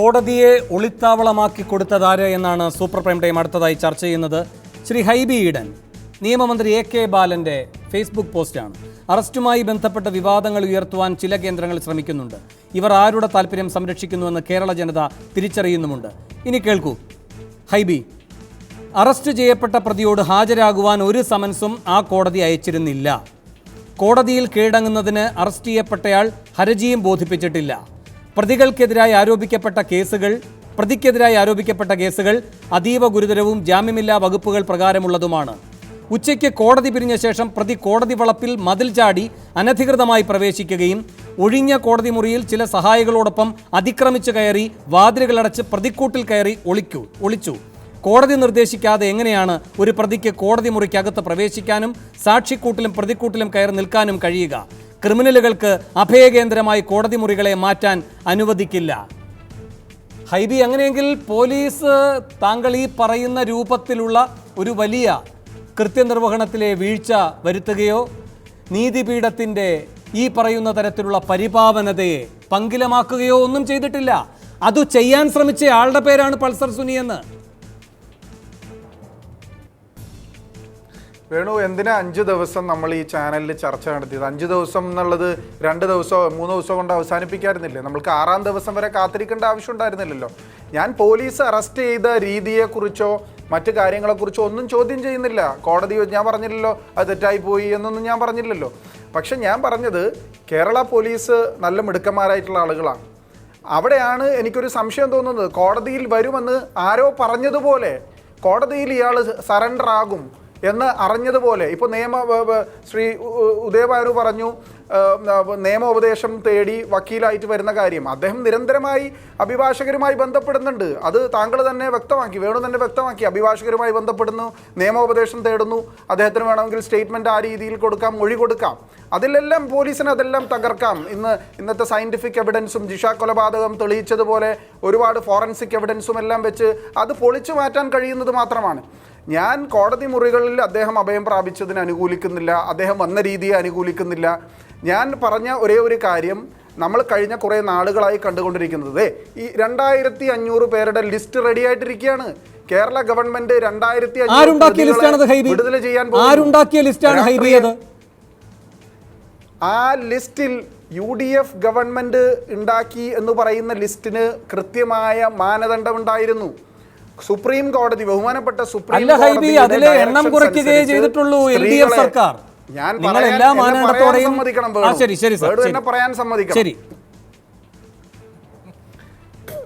കോടതിയെ ഒളിത്താവളമാക്കി കൊടുത്തതാര് എന്നാണ് super prime time അടുത്തതായി ചർച്ച ചെയ്യുന്നത് ശ്രീ ഹൈബി ഈഡൻ നിയമമന്ത്രി എ കെ ബാലന്റെ ഫേസ്ബുക്ക് പോസ്റ്റാണ്. അറസ്റ്റുമായി ബന്ധപ്പെട്ട വിവാദങ്ങൾ ഉയർത്തുവാൻ ചില കേന്ദ്രങ്ങൾ ശ്രമിക്കുന്നുണ്ട്. ഇവർ ആരുടെ താല്പര്യം സംരക്ഷിക്കുന്നുവെന്ന് കേരള ജനത തിരിച്ചറിയുന്നുമുണ്ട്. ഇനി കേൾക്കൂ. ഹൈബി അറസ്റ്റ് ചെയ്യപ്പെട്ട പ്രതിയോട് ഹാജരാകുവാൻ ഒരു സമൻസും ആ കോടതി അയച്ചിരുന്നില്ല. കോടതിയിൽ കീഴടങ്ങുന്നതിന് അറസ്റ്റ് ചെയ്യപ്പെട്ടയാൾ ഹർജിയും ബോധിപ്പിച്ചിട്ടില്ല. പ്രതികൾക്കെതിരായി ആരോപിക്കപ്പെട്ട കേസുകൾ പ്രതിക്കെതിരായി ആരോപിക്കപ്പെട്ട കേസുകൾ അതീവ ഗുരുതരവും ജാമ്യമില്ലാ വകുപ്പുകൾ പ്രകാരമുള്ളതുമാണ്. ഉച്ചയ്ക്ക് കോടതി പിരിഞ്ഞ ശേഷം പ്രതി കോടതി വളപ്പിൽ മതിൽ ചാടി അനധികൃതമായി പ്രവേശിക്കുകയും ഒഴിഞ്ഞ കോടതി മുറിയിൽ ചില സഹായികളോടൊപ്പം അതിക്രമിച്ചു കയറി വാതിലുകളടച്ച് പ്രതിക്കൂട്ടിൽ കയറി ഒളിക്കു ഒളിച്ചു. കോടതി നിർദ്ദേശിക്കാതെ എങ്ങനെയാണ് ഒരു പ്രതിക്ക് കോടതി മുറിക്കകത്ത് പ്രവേശിക്കാനും സാക്ഷിക്കൂട്ടിലും പ്രതിക്കൂട്ടിലും കയറി നിൽക്കാനും കഴിയുക? ക്രിമിനലുകൾക്ക് അഭയകേന്ദ്രമായി കോടതി മുറികളെ മാറ്റാൻ അനുവദിക്കില്ല. ഹൈബി അങ്ങനെയെങ്കിൽ പോലീസ് താങ്കൾ ഈ പറയുന്ന രൂപത്തിലുള്ള ഒരു വലിയ കൃത്യനിർവഹണത്തിലെ വീഴ്ച വരുത്തുകയോ നീതിപീഠത്തിന്റെ ഈ പറയുന്ന തരത്തിലുള്ള പരിപാവനതയെ പങ്കിലമാക്കുകയോ ഒന്നും ചെയ്തിട്ടില്ല. അത് ചെയ്യാൻ ശ്രമിച്ച ആളുടെ പേരാണ് പൾസർ സുനി എന്ന് വേണു എന്തിനാ അഞ്ച് ദിവസം നമ്മൾ ഈ ചാനലിൽ ചർച്ച നടത്തിയത്? അഞ്ച് ദിവസം എന്നുള്ളത് രണ്ട് ദിവസമോ മൂന്ന് ദിവസമോ കൊണ്ട് അവസാനിപ്പിക്കാറുന്നില്ലേ നമ്മൾക്ക് ആറാം ദിവസം വരെ കാത്തിരിക്കേണ്ട ആവശ്യം ഉണ്ടായിരുന്നില്ലല്ലോ. ഞാൻ പോലീസ് അറസ്റ്റ് ചെയ്ത രീതിയെക്കുറിച്ചോ മറ്റു കാര്യങ്ങളെക്കുറിച്ചോ ഒന്നും ചോദ്യം ചെയ്യുന്നില്ല. കോടതി ഞാൻ പറഞ്ഞില്ലല്ലോ അത് തെറ്റായി പോയി എന്നൊന്നും ഞാൻ പറഞ്ഞില്ലല്ലോ. പക്ഷെ ഞാൻ പറഞ്ഞത് കേരള പോലീസ് നല്ല മിടുക്കന്മാരായിട്ടുള്ള ആളുകളാണ്. അവിടെയാണ് എനിക്കൊരു സംശയം തോന്നുന്നത്. കോടതിയിൽ വരുമെന്ന് ആരോ പറഞ്ഞതുപോലെ കോടതിയിൽ ഇയാൾ സറണ്ടർ ആകും. എന്ന് അറിഞ്ഞതുപോലെ ഇപ്പോൾ നിയമ ശ്രീ ഉദയഭാനു പറഞ്ഞു നിയമോപദേശം തേടി വക്കീലായിട്ട് വരുന്ന കാര്യം. അദ്ദേഹം നിരന്തരമായി അഭിഭാഷകരുമായി ബന്ധപ്പെടുന്നുണ്ട്. അത് താങ്കൾ തന്നെ വ്യക്തമാക്കി വേണു തന്നെ വ്യക്തമാക്കി. അഭിഭാഷകരുമായി ബന്ധപ്പെടുന്നു നിയമോപദേശം തേടുന്നു. അദ്ദേഹത്തിന് വേണമെങ്കിൽ സ്റ്റേറ്റ്മെന്റ് ആ രീതിയിൽ കൊടുക്കാം മൊഴി കൊടുക്കാം. അതിലെല്ലാം പോലീസിന് അതെല്ലാം തകർക്കാം. ഇന്ന് ഇന്നത്തെ സയന്റിഫിക് എവിഡൻസും ജിഷ കൊലപാതകം തെളിയിച്ചതുപോലെ ഒരുപാട് ഫോറൻസിക് എവിഡൻസും എല്ലാം വെച്ച് അത് പൊളിച്ചു മാറ്റാൻ കഴിയുന്നത് മാത്രമാണ്. ഞാൻ കോടതി മുറികളിൽ അദ്ദേഹം അഭയം പ്രാപിച്ചതിന് അനുകൂലിക്കുന്നില്ല. അദ്ദേഹം വന്ന രീതിയെ അനുകൂലിക്കുന്നില്ല. ഞാൻ പറഞ്ഞ ഒരേ ഒരു കാര്യം നമ്മൾ കഴിഞ്ഞ കുറേ നാളുകളായി കണ്ടുകൊണ്ടിരിക്കുന്നത്. ഈ രണ്ടായിരത്തി അഞ്ഞൂറ് പേരുടെ ലിസ്റ്റ് റെഡി ആയിട്ടിരിക്കുകയാണ്. കേരള ഗവൺമെന്റ് രണ്ടായിരത്തി വിടുതല ചെയ്യാൻ പോകുന്നു. ആ ലിസ്റ്റിൽ യു ഡി എഫ് ഗവൺമെന്റ് ഉണ്ടാക്കി എന്ന് പറയുന്ന ലിസ്റ്റിന് കൃത്യമായ മാനദണ്ഡം ഉണ്ടായിരുന്നു. സുപ്രീം കോടതി ബഹുമാനപ്പെട്ട സുപ്രീം കോടതി അതിലെ എണ്ണം കുറയ്ക്കുകയേ ചെയ്തിട്ടുള്ളൂ എൽ ഡി എഫ് സർക്കാർ. ഞാൻ നിങ്ങൾ എല്ലാ മാനദണ്ഡത്തോടെയും ശരി ശരി പറയാൻ സമ്മതിക്കണം. ശരി.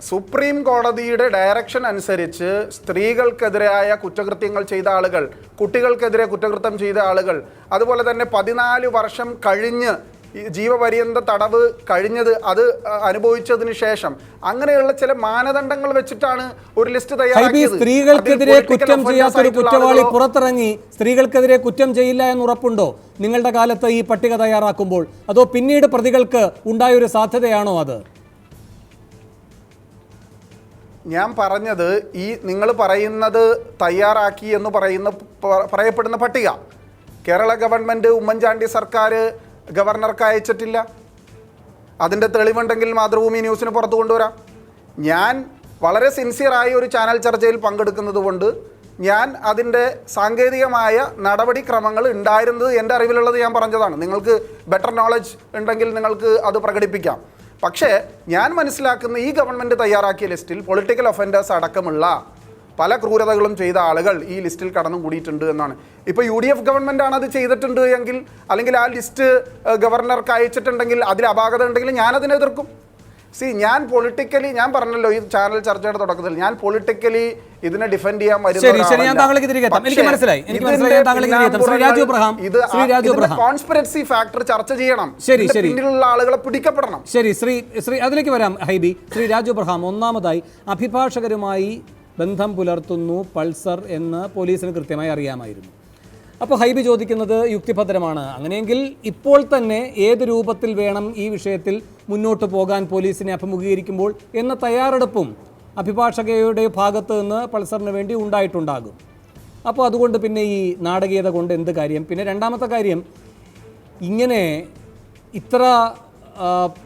സുപ്രീം കോടതിയുടെ ഡയറക്ഷൻ അനുസരിച്ച് സ്ത്രീകൾക്കെതിരായ കുറ്റകൃത്യങ്ങൾ ചെയ്ത ആളുകൾ കുട്ടികൾക്കെതിരെ കുറ്റകൃത്യം ചെയ്ത ആളുകൾ അതുപോലെ തന്നെ പതിനാല് വർഷം കഴിഞ്ഞ് ജീവപര്യന്ത തടവ് കഴിഞ്ഞത് അത് അനുഭവിച്ചതിന് ശേഷം. അങ്ങനെയുള്ള ചില മാനദണ്ഡങ്ങൾ വെച്ചിട്ടാണ് ഒരു ലിസ്റ്റ് തയ്യാറാക്കിയത്. സ്ത്രീകൾക്കെതിരെ കുറ്റം ചെയ്യാത്ത ഒരു കുറ്റവാളി പുറത്തിറങ്ങി. സ്ത്രീകൾക്കെതിരെ കുറ്റം ചെയ്യില്ല എന്ന് ഉറപ്പുണ്ടോ നിങ്ങളുടെ കാലത്ത് ഈ പട്ടിക തയ്യാറാക്കുമ്പോൾ. അതോ പിന്നീട് പ്രതികൾക്ക് ഉണ്ടായ ഒരു സാധ്യതയാണോ അത്? ഞാൻ പറഞ്ഞത് ഈ നിങ്ങൾ പറയുന്നത് തയ്യാറാക്കി എന്ന് പറയുന്ന പറയപ്പെടുന്ന പട്ടിക. കേരള ഗവൺമെന്റ് ഉമ്മൻചാണ്ടി സർക്കാർ ഗവർണർക്ക് അയച്ചിട്ടില്ല. അതിന്റെ തെളിവുണ്ടെങ്കിൽ മാതൃഭൂമി ന്യൂസിന് പുറത്തു കൊണ്ടുവരാം. ഞാൻ വളരെ സിൻസിയറായി ഒരു ചാനൽ ചർച്ചയിൽ പങ്കെടുക്കുന്നത് കൊണ്ട് ഞാൻ അതിന്റെ സാങ്കേതികമായ നടപടിക്രമങ്ങൾ ഉണ്ടായിരുന്നത് എന്റെ അറിവിലുള്ളത് ഞാൻ പറഞ്ഞതാണ്. നിങ്ങൾക്ക് ബെറ്റർ നോളജ് ഉണ്ടെങ്കിൽ നിങ്ങൾക്ക് അത് പ്രകടിപ്പിക്കാം. പക്ഷേ ഞാൻ മനസ്സിലാക്കുന്ന ഈ ഗവൺമെന്റ് തയ്യാറാക്കിയ ലിസ്റ്റിൽ പൊളിറ്റിക്കൽ ഒഫൻഡേഴ്സ് അടക്കമുള്ള പല ക്രൂരതകളും ചെയ്ത ആളുകൾ ഈ ലിസ്റ്റിൽ കടന്നു കൂടിയിട്ടുണ്ട് എന്നാണ്. ഇപ്പോൾ യു ഡി എഫ് ഗവൺമെന്റ് ആണ് അത് ചെയ്തിട്ടുണ്ട് എങ്കിൽ അല്ലെങ്കിൽ ആ ലിസ്റ്റ് ഗവർണർക്ക് അയച്ചിട്ടുണ്ടെങ്കിൽ അതിൽ അപാകത ഉണ്ടെങ്കിൽ ഞാനതിനെ എതിർക്കും. സി ഞാൻ പൊളിറ്റിക്കലി ഞാൻ പറഞ്ഞല്ലോ ഈ ചാനൽ ചർച്ചയുടെ തുടക്കത്തിൽ ഞാൻ പൊളിറ്റിക്കലി ഇതിനെ ഡിഫെൻഡ് ചെയ്യാൻ വരുന്ന. കോൺസ്പിറസി ഫാക്ടർ ചർച്ച ചെയ്യണം. ശരി, ശരി. പിന്നിലുള്ള ആളുകളെ പിടിക്കപ്പെടണം. ശരി ശ്രീ ശ്രീ അതിലേക്ക് വരാം ഹൈബി. ശ്രീ രാജു അബ്രഹാം ഒന്നാമതായി അഭിഭാഷകരുമായി ബന്ധം പുലർത്തുന്നു പൾസർ എന്ന് പോലീസിന് കൃത്യമായി അറിയാമായിരുന്നു. അപ്പോൾ ഹൈബി ചോദിക്കുന്നത് യുക്തിഭദ്രമാണ്. അങ്ങനെയെങ്കിൽ ഇപ്പോൾ തന്നെ ഏത് രൂപത്തിൽ വേണം ഈ വിഷയത്തിൽ മുന്നോട്ട് പോകാൻ പോലീസിനെ അഭിമുഖീകരിക്കുമ്പോൾ എന്ന തയ്യാറെടുപ്പും അഭിഭാഷകയുടെ ഭാഗത്ത് നിന്ന് പൾസറിന് വേണ്ടി ഉണ്ടായിട്ടുണ്ടാകും. അപ്പോൾ അതുകൊണ്ട് പിന്നെ ഈ നാടകീയത കൊണ്ട് എന്ത് കാര്യം? പിന്നെ രണ്ടാമത്തെ കാര്യം ഇങ്ങനെ ഇത്ര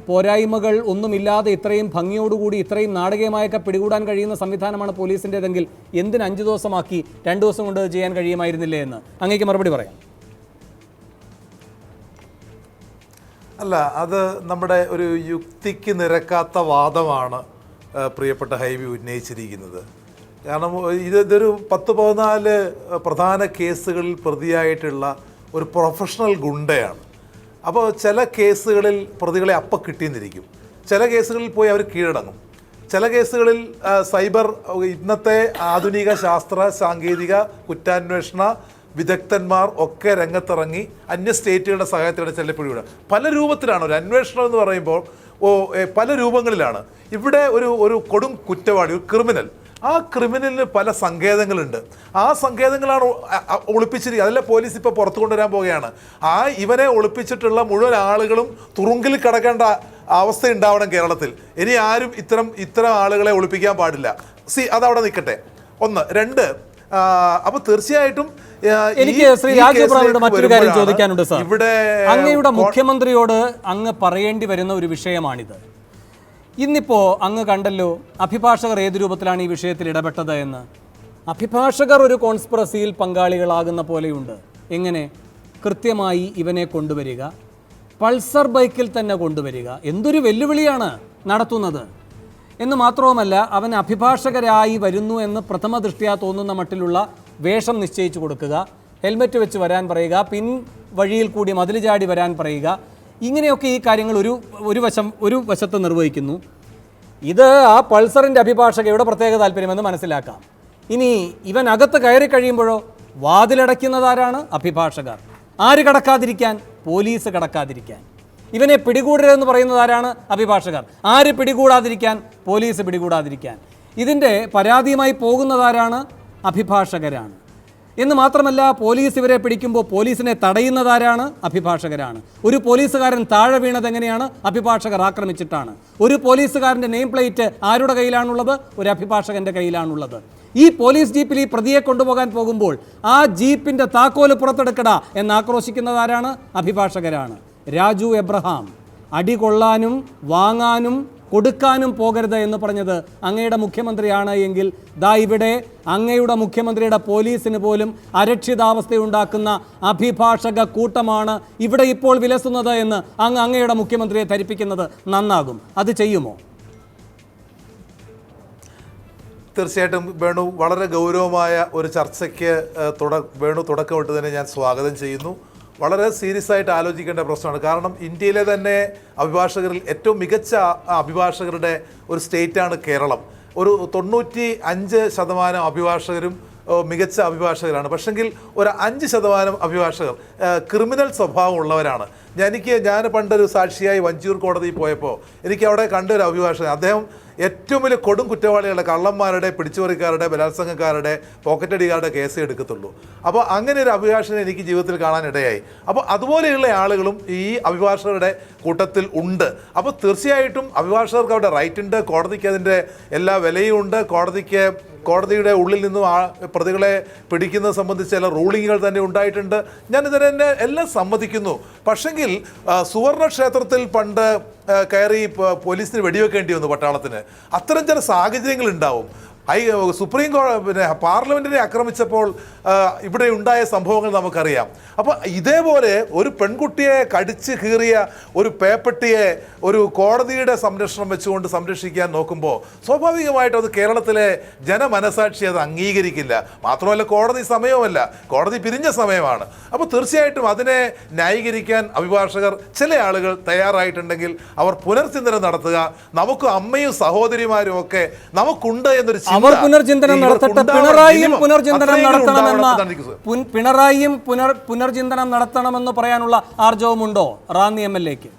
പോരായ്മകൾ ഒന്നുമില്ലാതെ ഇത്രയും ഭംഗിയോടുകൂടി ഇത്രയും നാടകീയമായൊക്കെ പിടികൂടാൻ കഴിയുന്ന സംവിധാനമാണ് പോലീസിന്റെതെങ്കിൽ എന്തിന് അഞ്ച് ദിവസമാക്കി രണ്ട് ദിവസം കൊണ്ട് ചെയ്യാൻ കഴിയുമായിരുന്നില്ലേ എന്ന് അങ്ങേക്ക് മറുപടി പറയാം. അല്ല അത് നമ്മുടെ ഒരു യുക്തിക്ക് നിരക്കാത്ത വാദമാണ് പ്രിയപ്പെട്ട ഹൈബി ഉന്നയിച്ചിരിക്കുന്നത്. കാരണം ഇത് ഇതൊരു പത്ത് പതിനാല് പ്രധാന കേസുകളിൽ പ്രതിയായിട്ടുള്ള ഒരു പ്രൊഫഷണൽ ഗുണ്ടയാണ്. അപ്പോൾ ചില കേസുകളിൽ പ്രതികളെ അപ്പം കിട്ടിയെന്നിരിക്കും. ചില കേസുകളിൽ പോയി അവർ കീഴടങ്ങും. ചില കേസുകളിൽ സൈബർ ഇന്നത്തെ ആധുനിക ശാസ്ത്ര സാങ്കേതിക കുറ്റാന്വേഷണ വിദഗ്ധന്മാർ ഒക്കെ രംഗത്തിറങ്ങി അന്യ സ്റ്റേറ്റുകളുടെ സഹായത്തോടെ ചില പിടിവിടുക പല രൂപത്തിലാണ് ഒരു അന്വേഷണം എന്ന് പറയുമ്പോൾ പല രൂപങ്ങളിലാണ്. ഇവിടെ ഒരു ഒരു കൊടും കുറ്റവാളി ഒരു ക്രിമിനൽ ആ ക്രിമിനലിന് പല സങ്കേതങ്ങളുണ്ട്. ആ സങ്കേതങ്ങളാണ് ഒളിപ്പിച്ചിരിക്കുക അതല്ല പോലീസ് ഇപ്പോൾ പുറത്തു കൊണ്ടുവരാൻ പോവുകയാണ്. ആ ഇവനെ ഒളിപ്പിച്ചിട്ടുള്ള മുഴുവൻ ആളുകളും തുറുങ്കിൽ കിടക്കേണ്ട അവസ്ഥ ഉണ്ടാവണം കേരളത്തിൽ. ഇനി ആരും ഇത്തരം ഇത്തരം ആളുകളെ ഒളിപ്പിക്കാൻ പാടില്ല. സി അതവിടെ നിൽക്കട്ടെ. ഒന്ന്. രണ്ട് അപ്പോൾ അപ്പൊ തീർച്ചയായിട്ടും എനിക്ക് ശ്രീ ഈ രാജു ബ്രാവോട് കേസിലേക്ക് മറ്റൊരു കാര്യം ചോദിക്കാനുണ്ട് സാർ. ഇവിടെ അങ്ങയുടെ മുഖ്യമന്ത്രിയോട് അങ്ങ് പറയേണ്ടി വരുന്ന ഒരു വിഷയമാണിത്. ഇന്നിപ്പോ അങ്ങ് കണ്ടല്ലോ അഭിഭാഷകർ ഏത് രൂപത്തിലാണ് ഈ വിഷയത്തിൽ ഇടപെട്ടത് എന്ന്. അഭിഭാഷകർ ഒരു കോൺസ്പിറസിയിൽ പങ്കാളികളാകുന്ന പോലെയുണ്ട്. എങ്ങനെ? കൃത്യമായി ഇവനെ കൊണ്ടുവരിക പൾസർ ബൈക്കിൽ തന്നെ കൊണ്ടുവരിക. എന്തൊരു വെല്ലുവിളിയാണ് നടത്തുന്നത്. എന്ന് മാത്രവുമല്ല അവൻ അഭിഭാഷകരായി വരുന്നു എന്ന് പ്രഥമ ദൃഷ്ടിയാ തോന്നുന്ന മട്ടിലുള്ള വേഷം നിശ്ചയിച്ചു കൊടുക്കുക ഹെൽമെറ്റ് വെച്ച് വരാൻ പറയുക പിൻ വഴിയിൽ കൂടി മതിൽ ചാടി വരാൻ പറയുക ഇങ്ങനെയൊക്കെ ഈ കാര്യങ്ങൾ ഒരു ഒരു വശം ഒരു വശത്ത് നിർവഹിക്കുന്നു. ഇത് ആ പൾസറിന്റെ അഭിഭാഷകയുടെ പ്രത്യേക താല്പര്യമെന്ന് മനസ്സിലാക്കാം. ഇനി ഇവൻ അകത്ത് കയറി കഴിയുമ്പോഴോ വാതിലടയ്ക്കുന്നതാരാണ് അഭിഭാഷകർ. ആര് കടക്കാതിരിക്കാൻ? പോലീസ് കടക്കാതിരിക്കാൻ. ഇവനെ പിടികൂടരുതെന്ന് പറയുന്നതാരാണ് അഭിഭാഷകർ. ആര് പിടികൂടാതിരിക്കാൻ? പോലീസ് പിടികൂടാതിരിക്കാൻ. ഇതിന്റെ പരാതിയുമായി പോകുന്നതാരാണ് അഭിഭാഷകരാണ്. എന്ന് മാത്രമല്ല പോലീസ് ഇവരെ പിടിക്കുമ്പോൾ പോലീസിനെ തടയുന്നതാരാണ്? അഭിഭാഷകരാണ്. ഒരു പോലീസുകാരൻ താഴെ വീണത് എങ്ങനെയാണ്? അഭിഭാഷകർ ആക്രമിച്ചിട്ടാണ്. ഒരു പോലീസുകാരന്റെ നെയിം പ്ലേറ്റ് ആരുടെ കയ്യിലാണുള്ളത്? ഒരു അഭിഭാഷകന്റെ കയ്യിലാണുള്ളത്. ഈ പോലീസ് ജീപ്പിൽ ഈ പ്രതിയെ കൊണ്ടുപോകാൻ പോകുമ്പോൾ ആ ജീപ്പിന്റെ താക്കോൽ പുറത്തെടുക്കട എന്ന് ആക്രോശിക്കുന്നതാരാണ്? അഭിഭാഷകരാണ്. രാജു എബ്രഹാം. അടികൊള്ളാനും വാങ്ങാനും കൊടുക്കാനും പോകരുത് എന്ന് പറഞ്ഞത് അങ്ങയുടെ മുഖ്യമന്ത്രിയാണ് എങ്കിൽ ദാ ഇവിടെ അങ്ങയുടെ മുഖ്യമന്ത്രിയുടെ പോലീസിന് പോലും അരക്ഷിതാവസ്ഥയുണ്ടാക്കുന്ന അഭിഭാഷക കൂട്ടമാണ് ഇവിടെ ഇപ്പോൾ വിലസുന്നത് എന്ന് അങ്ങ് അങ്ങയുടെ മുഖ്യമന്ത്രിയെ ധരിപ്പിക്കുന്നത് നന്നാകും. അത് ചെയ്യുമോ? തീർച്ചയായിട്ടും വേണു വളരെ ഗൗരവമായ ഒരു ചർച്ചയ്ക്ക് തുട വേണു തുടക്കമിട്ടതിനെ ഞാൻ സ്വാഗതം ചെയ്യുന്നു. വളരെ സീരിയസ് ആയിട്ട് ആലോചിക്കേണ്ട പ്രശ്നമാണ്. കാരണം ഇന്ത്യയിലെ തന്നെ അഭിഭാഷകരിൽ ഏറ്റവും മികച്ച അഭിഭാഷകരുടെ ഒരു സ്റ്റേറ്റാണ് കേരളം. ഒരു തൊണ്ണൂറ്റി അഞ്ച് ശതമാനം അഭിഭാഷകരും മികച്ച അഭിഭാഷകരാണ്. പക്ഷെങ്കിൽ ഒരു അഞ്ച് ശതമാനം അഭിഭാഷകർ ക്രിമിനൽ സ്വഭാവം ഉള്ളവരാണ്. ഞാൻ എനിക്ക് ഞാൻ പണ്ടൊരു സാക്ഷിയായി വഞ്ചിയൂർ കോടതിയിൽ പോയപ്പോൾ എനിക്ക് അവിടെ കണ്ടൊരു അഭിഭാഷകൻ. അദ്ദേഹം ഏറ്റവും വലിയ കൊടും കുറ്റവാളികളുടെ കള്ളന്മാരുടെ പിടിച്ചുപറിക്കാരുടെ ബലാത്സംഗക്കാരുടെ പോക്കറ്റടിക്കാരുടെ കേസ് എടുക്കത്തുള്ളൂ. അപ്പോൾ അങ്ങനെ ഒരു അഭിഭാഷകനെ എനിക്ക് ജീവിതത്തിൽ കാണാനിടയായി അപ്പോൾ അതുപോലെയുള്ള ആളുകളും ഈ അഭിഭാഷകരുടെ കൂട്ടത്തിൽ ഉണ്ട്. അപ്പോൾ തീർച്ചയായിട്ടും അഭിഭാഷകർക്ക് അവരുടെ റൈറ്റ് ഉണ്ട് കോടതിക്ക് അതിന്റെ എല്ലാ വിലയും ഉണ്ട് കോടതിക്ക് കോടതിയുടെ ഉള്ളിൽ നിന്നും ആ പ്രതികളെ പിടിക്കുന്നത് സംബന്ധിച്ച് ചില റൂളിങ്ങുകൾ തന്നെ ഉണ്ടായിട്ടുണ്ട്. ഞാൻ ഇതിനെ എല്ലാം സമ്മതിക്കുന്നു. പക്ഷെങ്കിൽ സുവർണ ക്ഷേത്രത്തിൽ പണ്ട് കയറി പോലീസിന് വെടിവെക്കേണ്ടി വന്നു പട്ടാളത്തിന്. അത്തരം ചില സാഹചര്യങ്ങൾ ഉണ്ടാവും. ഹൈ സുപ്രീം കോടതി പിന്നെ പാർലമെന്റിനെ ആക്രമിച്ചപ്പോൾ ഇവിടെ ഉണ്ടായ സംഭവങ്ങൾ നമുക്കറിയാം. അപ്പോൾ ഇതേപോലെ ഒരു പെൺകുട്ടിയെ കടിച്ച് കീറിയ ഒരു പേപ്പട്ടിയെ ഒരു കോടതിയുടെ സംരക്ഷണം വെച്ചുകൊണ്ട് സംരക്ഷിക്കാൻ നോക്കുമ്പോൾ സ്വാഭാവികമായിട്ടും അത് കേരളത്തിലെ ജനമനസാക്ഷി അത് അംഗീകരിക്കില്ല. മാത്രമല്ല കോടതി സമയവുമല്ല കോടതി പിരിഞ്ഞ സമയമാണ്. അപ്പോൾ തീർച്ചയായിട്ടും അതിനെ ന്യായീകരിക്കാൻ അഭിഭാഷകർ ചില ആളുകൾ തയ്യാറായിട്ടുണ്ടെങ്കിൽ അവർ പുനർചിന്തനം നടത്തുക. നമുക്ക് അമ്മയും സഹോദരിമാരും ഒക്കെ നമുക്കുണ്ട് എന്നൊരു അവർ പുനർചിന്തനം നടത്തട്ടെ. പിണറായിയും പുനർചിന്തനം നടത്തണമെന്ന പിണറായിയും പുനർ പുനർചിന്തനം നടത്തണമെന്ന് പറയാനുള്ള ആർജവമുണ്ടോ? റാന്നി എം എൽ എക്ക്.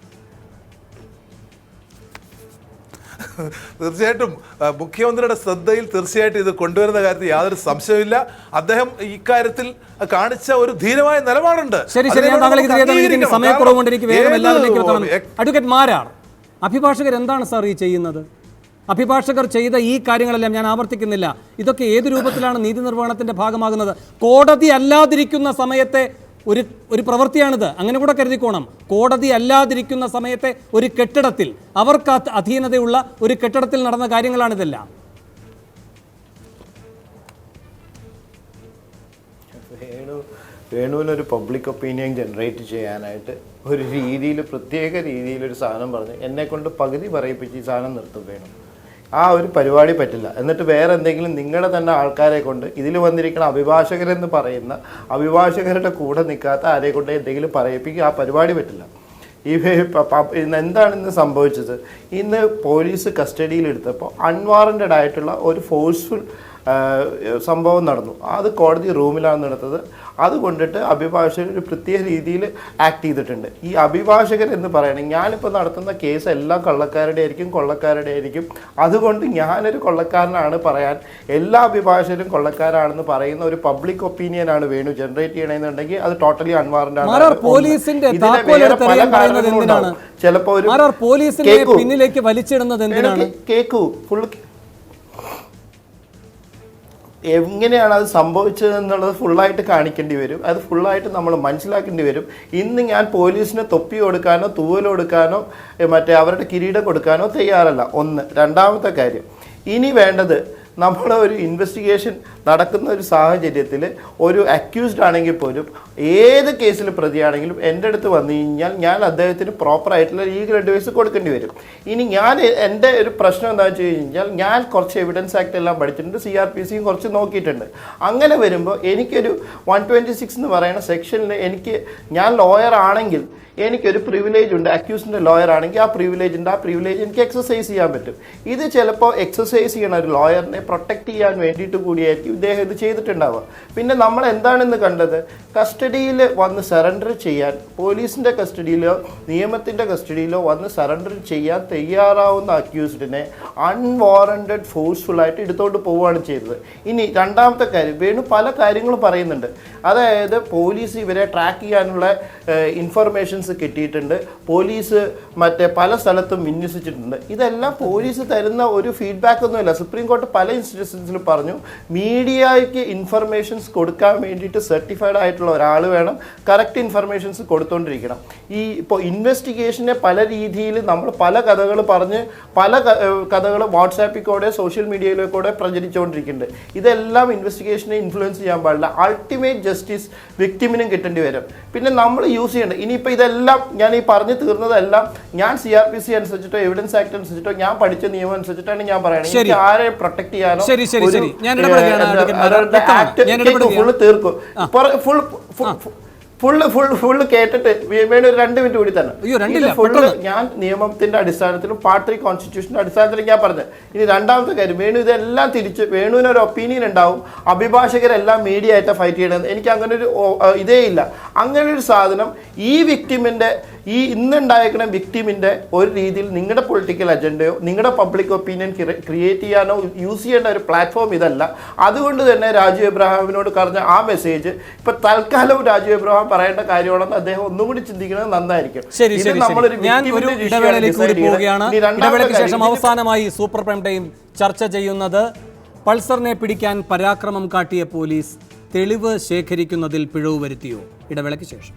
തീർച്ചയായിട്ടും മുഖ്യമന്ത്രിയുടെ ശ്രദ്ധയിൽ തീർച്ചയായിട്ടും ഇത് കൊണ്ടുവരുന്ന കാര്യത്തിൽ യാതൊരു സംശയമില്ല അദ്ദേഹം ഇക്കാര്യത്തിൽ കാണിച്ച ഒരു ധീരമായ നിലപാടുണ്ട്. അഡ്വക്കേറ്റ് മാരാർ അഭിഭാഷകർ എന്താണ് സാർ ഈ ചെയ്യുന്നത്? അഭിഭാഷകർ ചെയ്ത ഈ കാര്യങ്ങളെല്ലാം ഞാൻ ആവർത്തിക്കുന്നില്ല. ഇതൊക്കെ ഏത് രൂപത്തിലാണ് നീതി നിർവഹണത്തിന്റെ ഭാഗമാകുന്നത്? കോടതി അല്ലാതിരിക്കുന്ന സമയത്തെ ഒരു ഒരു പ്രവൃത്തിയാണിത്. അങ്ങനെ കൂടെ കരുതിക്കോണം. കോടതി അല്ലാതിരിക്കുന്ന സമയത്തെ ഒരു കെട്ടിടത്തിൽ അവർക്ക് അധ- അധീനതയുള്ള ഒരു കെട്ടിടത്തിൽ നടന്ന കാര്യങ്ങളാണിതെല്ലാം വേണു വേണുവിനൊരു പബ്ലിക് ഒപ്പീനിയൻ ജനറേറ്റ് ചെയ്യാനായിട്ട് ഒരു രീതിയിൽ പ്രത്യേക രീതിയിൽ ഒരു സാധനം പറഞ്ഞ് എന്നെ കൊണ്ട് പകുതി പറയിപ്പിച്ച് ഈ സാധനം നിർത്തും വേണു. ആ ഒരു പരിപാടി പറ്റില്ല. എന്നിട്ട് വേറെ എന്തെങ്കിലും നിങ്ങളുടെ തന്നെ ആൾക്കാരെ കൊണ്ട് ഇതിൽ വന്നിരിക്കുന്ന അഭിഭാഷകരെന്ന് പറയുന്ന അഭിഭാഷകരുടെ കൂടെ നിൽക്കാത്ത ആരെ കൊണ്ട് എന്തെങ്കിലും പറയിപ്പിക്കുക ആ പരിപാടി പറ്റില്ല. ഈ എന്താണ് ഇന്ന് സംഭവിച്ചത്? ഇന്ന് പോലീസ് കസ്റ്റഡിയിൽ എടുത്തപ്പോൾ അൺവാറന്റഡ് ആയിട്ടുള്ള ഒരു ഫോഴ്സ്ഫുൾ സംഭവം നടന്നു. അത് കോടതി റൂമിലാണ് നടത്തത് അത് കൊണ്ടിട്ട് അഭിഭാഷകർ ഒരു പ്രത്യേക രീതിയിൽ ആക്ട് ചെയ്തിട്ടുണ്ട്. ഈ അഭിഭാഷകർ എന്ന് പറയണമെങ്കിൽ ഞാനിപ്പോൾ നടത്തുന്ന കേസ് എല്ലാം കള്ളക്കാരുടെ ആയിരിക്കും കൊള്ളക്കാരുടെ ആയിരിക്കും. അതുകൊണ്ട് ഞാനൊരു കൊള്ളക്കാരനാണ് പറയാൻ. എല്ലാ അഭിഭാഷകരും കൊള്ളക്കാരാണെന്ന് പറയുന്ന ഒരു പബ്ലിക് ഒപ്പീനിയനാണ് വേണു ജനറേറ്റ് ചെയ്യണമെന്നുണ്ടെങ്കിൽ അത് ടോട്ടലി അൺവാറന്റ് ആണ്. ചിലപ്പോൾ ഒരു പിന്നിലേക്ക് വലിച്ചിടുന്നത് എന്തിനാണ്? കേക്കൂ. ഫുൾ എങ്ങനെയാണ് അത് സംഭവിച്ചത് എന്നുള്ളത് ഫുള്ളായിട്ട് കാണിക്കേണ്ടി വരും. അത് ഫുള്ളായിട്ട് നമ്മൾ മനസ്സിലാക്കേണ്ടി വരും. ഇന്ന് ഞാൻ പോലീസിന് തൊപ്പി കൊടുക്കാനോ തൂവൽ കൊടുക്കാനോ മറ്റേ അവരുടെ കിരീടം കൊടുക്കാനോ തയ്യാറല്ല. ഒന്ന്. രണ്ടാമത്തെ കാര്യം. ഇനി വേണ്ടത് നമ്മൾ ഒരു ഇൻവെസ്റ്റിഗേഷൻ നടക്കുന്ന ഒരു സാഹചര്യത്തിൽ ഒരു അക്യൂസ്ഡ് ആണെങ്കിൽ പോലും ഏത് കേസിൽ പ്രതിയാണെങ്കിലും എന്റെ അടുത്ത് വന്നു കഴിഞ്ഞാൽ ഞാൻ അദ്ദേഹത്തിന് പ്രോപ്പറായിട്ടുള്ള ലീഗൽ അഡ്വൈസ് കൊടുക്കേണ്ടി വരും. ഇനി ഞാൻ എന്റെ ഒരു പ്രശ്നം എന്താണെന്ന് വെച്ച് കഴിഞ്ഞാൽ ഞാൻ കുറച്ച് എവിഡൻസ് ആക്ട് എല്ലാം പഠിച്ചിട്ടുണ്ട് സി ആർ പി സിയും കുറച്ച് നോക്കിയിട്ടുണ്ട്. അങ്ങനെ വരുമ്പോൾ എനിക്കൊരു വൺ ട്വന്റി സിക്സ് എന്ന് പറയുന്ന സെക്ഷനിൽ എനിക്ക് ഞാൻ ലോയർ ആണെങ്കിൽ എനിക്കൊരു പ്രിവിലേജ് ഉണ്ട് അക്യൂസിന്റെ ലോയർ ആണെങ്കിൽ ആ പ്രിവിലേജ് ഉണ്ട് ആ പ്രിവിലേജ് എനിക്ക് എക്സസൈസ് ചെയ്യാൻ പറ്റും. ഇത് ചിലപ്പോൾ എക്സസൈസ് ചെയ്യണ ഒരു ലോയറിനെ പ്രൊട്ടക്ട് ചെയ്യാൻ വേണ്ടിയിട്ട് കൂടിയായിരിക്കും ഇദ്ദേഹം ഇത് ചെയ്തിട്ടുണ്ടാവുക. പിന്നെ നമ്മൾ എന്താണെന്ന് കണ്ടത്? കസ്റ്റഡിയിൽ വന്ന് സറണ്ടർ ചെയ്യാൻ പോലീസിന്റെ കസ്റ്റഡിയിലോ നിയമത്തിന്റെ കസ്റ്റഡിയിലോ വന്ന് സറണ്ടർ ചെയ്യാൻ തയ്യാറാവുന്ന അക്യൂസ്ഡിനെ അൺവാറണ്ടഡ് ഫോഴ്സ്ഫുള്ളായിട്ട് എടുത്തോണ്ട് പോവുകയാണ് ചെയ്തത്. ഇനി രണ്ടാമത്തെ കാര്യം വേണു പല കാര്യങ്ങളും പറയുന്നുണ്ട്. അതായത് പോലീസ് ഇവരെ ട്രാക്ക് ചെയ്യാനുള്ള ഇൻഫർമേഷൻസ് കിട്ടിയിട്ടുണ്ട്. പോലീസ് മറ്റേ പല സ്ഥലത്തും വിന്യസിച്ചിട്ടുണ്ട്. ഇതെല്ലാം പോലീസ് തരുന്ന ഒരു ഫീഡ്ബാക്ക് ഒന്നുമില്ല. സുപ്രീം കോർട്ട് പല ഇൻസ്റ്റിറ്റ്യൂഷൻസിലും പറഞ്ഞു മീഡിയയ്ക്ക് ഇൻഫർമേഷൻസ് കൊടുക്കാൻ വേണ്ടിയിട്ട് സർട്ടിഫൈഡ് ആയിട്ടുള്ള ഒരാൾ വേണം കറക്റ്റ് ഇൻഫർമേഷൻസ് കൊടുത്തുകൊണ്ടിരിക്കണം ഈ ഇപ്പോൾ ഇൻവെസ്റ്റിഗേഷനെ പല രീതിയിൽ നമ്മൾ പല കഥകൾ പറഞ്ഞ് പല കഥകൾ വാട്സാപ്പിൽ കൂടെ സോഷ്യൽ മീഡിയയിലെ കൂടെ പ്രചരിച്ചുകൊണ്ടിരിക്കുന്നുണ്ട് ഇതെല്ലാം ഇൻവെസ്റ്റിഗേഷനെ ഇൻഫ്ലുവൻസ് ചെയ്യാൻ പാടില്ല. അൾട്ടിമേറ്റ് ജസ്റ്റിസ് വിക്ടിമിനും കിട്ടേണ്ടി വരും. പിന്നെ നമ്മൾ യൂസ് ചെയ്യേണ്ടത്. ഇനിയിപ്പോൾ ഇതെല്ലാം ഞാൻ ഈ പറഞ്ഞു തീർന്നതെല്ലാം ഞാൻ സി ആർ പി സി അനുസരിച്ചിട്ടോ എവിഡൻസ് ആക്ട് അനുസരിച്ചിട്ടോ ഞാൻ പഠിച്ച നിയമം അനുസരിച്ചിട്ടാണ് ഞാൻ പറയുന്നത്. എനിക്ക് ആരെ പ്രൊട്ടക്ട് ചെയ്യാനോ ഫുൾ. തീർക്കും. ഫുൾ ഫുള്ള് ഫുൾ ഫുള്ള് കേട്ടിട്ട് വേണു ഒരു രണ്ട് മിനിറ്റ് കൂടി തന്നെ. അയ്യോ, full ഞാൻ നിയമത്തിന്റെ അടിസ്ഥാനത്തിലും പാർട്ടി കോൺസ്റ്റിറ്റ്യൂഷന്റെ അടിസ്ഥാനത്തിലും ഞാൻ പറഞ്ഞത്. ഇനി രണ്ടാമത്തെ കാര്യം വേണു ഇതെല്ലാം തിരിച്ച് വേണുവിന് ഒരു ഒപ്പീനിയൻ ഉണ്ടാവും അഭിഭാഷകരെല്ലാം മീഡിയ ആയിട്ട് ഫൈറ്റ് ചെയ്യണമെന്ന് എനിക്ക് അങ്ങനെ ഒരു ഇതേ ഇല്ല. അങ്ങനെ ഒരു സാധനം ഈ വിക്ടിമിന്റെ ഈ ഇന്നുണ്ടായിരിക്കുന്ന വിക്ടിമിന്റെ ഒരു രീതിയിൽ നിങ്ങളുടെ പൊളിറ്റിക്കൽ അജണ്ടയോ നിങ്ങളുടെ പബ്ലിക് ഒപ്പീനിയൻ ക്രിയേറ്റ് ചെയ്യാനോ യൂസ് ചെയ്യേണ്ട ഒരു പ്ലാറ്റ്ഫോം ഇതല്ല. അതുകൊണ്ട് തന്നെ രാജു എബ്രഹാമിനോട് പറഞ്ഞ ആ മെസ്സേജ് ഇപ്പൊ തൽക്കാലം രാജു എബ്രഹാം പറയേണ്ട കാര്യമാണെന്ന് അദ്ദേഹം ഒന്നും കൂടി ചിന്തിക്കുന്നത് നന്നായിരിക്കും. ഇത് നമ്മളൊരു ശേഷം അവസാനമായി സൂപ്പർ പ്രൈം ടൈം ചർച്ച ചെയ്യുന്നത് പൾസറിനെ പിടിക്കാൻ പരാക്രമം കാട്ടിയ പോലീസ് തെളിവ് ശേഖരിക്കുന്നതിൽ പിഴവ് വരുത്തിയോ? ഇടവേളയ്ക്ക് ശേഷം.